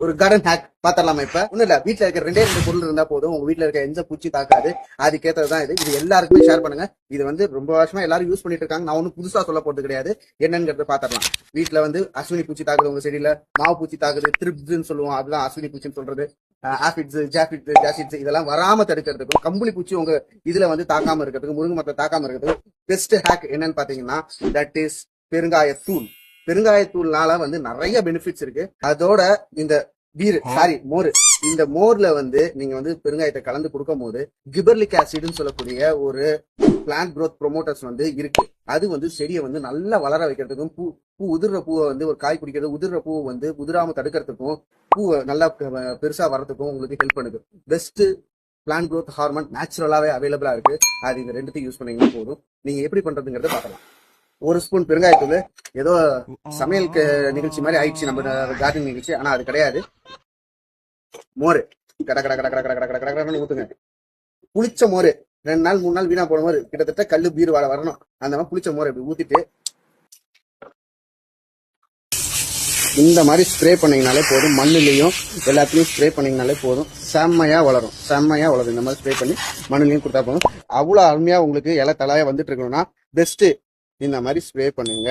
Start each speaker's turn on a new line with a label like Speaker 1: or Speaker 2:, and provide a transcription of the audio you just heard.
Speaker 1: ஒரு garden hack பாத்திரலாமா இப்ப? ஒண்ணு இல்ல. வீட்டுல இருக்க ரெண்டே ரெண்டு பொருள் இருந்தா போதும். உங்க வீட்டுல இருக்க எந்த பூச்சி தாக்காது. அதுக்கேத்ததுதான் இது. இது எல்லாருக்குமே ஷேர் பண்ணுங்க. இது வந்து ரொம்ப வருஷமா எல்லாரும் யூஸ் பண்ணிட்டு இருக்காங்க. நான் ஒன்னும் புதுசா சொல்ல போறது கிடையாது. என்னங்கிறத பாத்திரலாம் வீட்டுல வந்து அஸ்வினி பூச்சி தாக்குது உங்க செடியில மாவு பூச்சி தாக்குது. திருப்துன்னு சொல்லுவோம். அதுதான் அஸ்வினி பூச்சின்னு சொல்றது. ஆஃபிட்ஸ் ஜாஃபிட்ஸ் ஜாசிட்ஸ் இதெல்லாம் வராம தடுக்கிறதுக்கும் கம்பளி பூச்சி உங்க இதுல வந்து தாக்காம இருக்கிறதுக்கு முருங்கை மரத்தை தாக்காம இருக்கிறதுக்கு பெஸ்ட் ஹேக் என்னன்னு பாத்தீங்கன்னா தட் இஸ் பெருங்காய தூள் பெருங்காயத்தூள்னால வந்து நிறைய பெனிஃபிட்ஸ் இருக்கு. அதோட இந்த பீர் சாரி மோர். இந்த மோர்ல வந்து நீங்க வந்து பெருங்காயத்தை கலந்து கொடுக்கும் போது கிபர்லிக் ஆசிட்னு சொல்லக்கூடிய ஒரு பிளான்ட் growth ப்ரொமோட்டர்ஸ் வந்து இருக்கு. அது வந்து செடியை வந்து நல்லா வளர வைக்கிறதுக்கும் பூ பூ உதிர்ற பூவை வந்து ஒரு காய் பிடிக்கிறது உதிர்ற பூவை வந்து உதிராம தடுக்கிறதுக்கும் பூவை நல்லா பெருசா வர்றதுக்கும் உங்களுக்கு ஹெல்ப் பண்ணுது. பெஸ்ட் பிளான்ட் growth ஹார்மோன் நேச்சுரலாவே அவைலபிளா இருக்கு. அது இந்த ரெண்டுத்தையும் யூஸ் பண்ணீங்கன்னா போதும். நீங்க எப்படி பண்றதுங்கிறத பார்க்கலாம். ஒரு ஸ்பூன் பெருங்காயத்தூள். ஏதோ சமையலுக்கு நிகழ்ச்சி மாதிரி ஆயிடுச்சு. நம்ம கார்டன் நிகழ்ச்சி. ஆனா அது கிடையாது. மோர். கட கட கட கட கட கட கட கட கடன்னு ஊத்துங்க. புளிச்ச மோர். ரெண்டு நாள் மூணு நாள் வீணா போன மோர். கிட்டத்தட்ட கல்லு பீர் வர வரணும். அந்த மாதிரி புளிச்ச மோர் இப்படி ஊத்திட்டு இந்த மாதிரி ஸ்ப்ரே பண்ணீங்கனாலே போதும். மண்ணுலயும் எல்லாத்தையும் ஸ்ப்ரே பண்ணீங்கனாலே போதும். செம்மையா வளரும். செம்மையா வளரும். இந்த மாதிரி ஸ்ப்ரே பண்ணி மண்ணுலயும் கொடுத்தா போதும். அவ்வளவு அருமையா உங்களுக்கு இலை தலையா வந்துட்டு இருக்கணும்னா பெஸ்ட் இந்த மாதிரி ஸ்ப்ரே பண்ணுங்க.